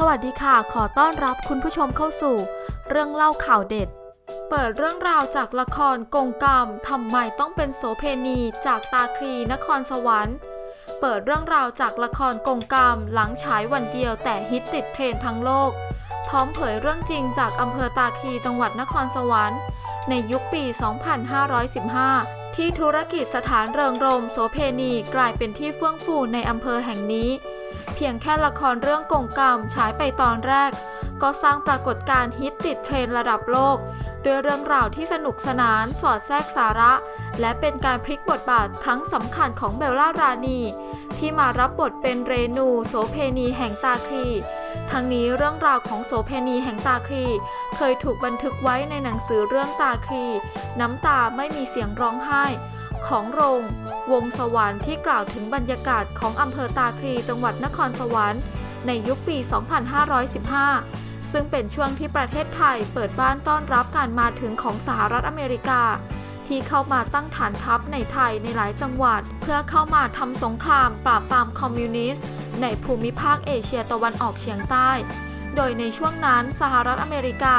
สวัสดีค่ะ ขอต้อนรับคุณผู้ชมเข้าสู่ เรื่องเล่าข่าวเด็ด เปิดเรื่องราวจากละครกงกรรมทำไมต้องเป็นโสเพณีจากตาครีนครสวรรค์ เปิดเรื่องราวจากละครกงกรรมหลังฉายวันเดียวแต่ฮิตติดเทรนทั้งโลก พร้อมเผยเรื่องจริงจากอำเภอตาครีจังหวัดนครสวรรค์ ในยุคปี 2515 ที่ธุรกิจสถานเริงรมโสเพณีกลายเป็นที่เฟื่องฟูในอำเภอแห่งนี้ เพียงแค่ละครเรื่องกงกรรมฉายไปตอนแรก ก็สร้างปรากฏการณ์ฮิตติดเทรนระดับโลกด้วยเรื่องราวที่สนุกสนานสอดแทรกสาระ และเป็นการพลิกบทบาทครั้งสำคัญของเบลล่ารานี ที่มารับบทเป็นเรนูโสเพณีแห่งตาครีทั้งนี้เรื่องราวของโสเพณีแห่งตาครีเคยถูกบันทึกไว้ในหนังสือเรื่องตาครีน้ำตาไม่มีเสียงร้องไห้ ของรง วงสวรรค์ที่กล่าวถึงบรรยากาศของอำเภอตาครีจังหวัดนครสวรรค์ในยุคปี 2515 ซึ่งเป็นช่วงที่ประเทศไทยเปิดบ้านต้อนรับการมาถึงของสหรัฐอเมริกา ที่เข้ามาตั้งฐานทัพในไทยในหลายจังหวัด เพื่อเข้ามาทำสงครามปราบปรามคอมมิวนิสต์ ในภูมิภาคเอเชียตะวันออกเฉียงใต้ โดยในช่วงนั้นสหรัฐอเมริกา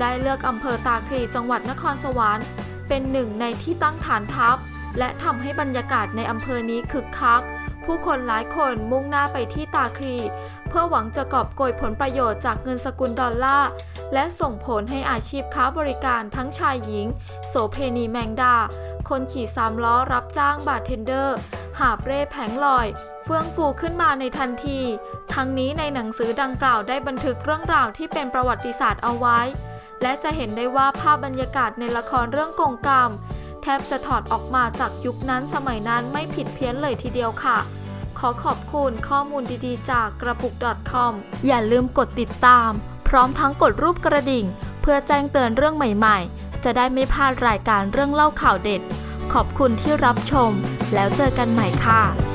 ได้เลือกอำเภอตาครีจังหวัดนครสวรรค์เป็นหนึ่งในที่ตั้งฐานทัพ และทำให้บรรยากาศในอำเภอนี้คึกคัก ผู้คนหลายคนมุ่งหน้าไปที่ตาครี เพื่อหวังจะกอบโกยผลประโยชน์จากเงินสกุลดอลลาร์ และส่งผลให้อาชีพค้าบริการทั้งชายหญิง โสเพณีแมงดา คนขี่สามล้อรับจ้างบาร์เทนเดอร์ หาเร่แผงลอย เฟื่องฟูขึ้นมาในทันที ทั้งนี้ในหนังสือดังกล่าวได้บันทึกเรื่องราวที่เป็นประวัติศาสตร์เอาไว้ และจะเห็นได้ว่าภาพบรรยากาศในละครเรื่องกงกรรม แทบจะถอดออกมาจากยุคนั้นสมัยนั้นไม่ผิดเพี้ยนเลยทีเดียวค่ะ ขอขอบคุณข้อมูลดีๆ จากกระปุก .com อย่าลืมกดติดตาม พร้อมทั้งกดรูปกระดิ่ง เพื่อแจ้งเตือนเรื่องใหม่ๆ จะได้ไม่พลาดรายการเรื่องเล่าข่าวเด็ด ขอบคุณที่รับชม แล้วเจอกันใหม่ค่ะ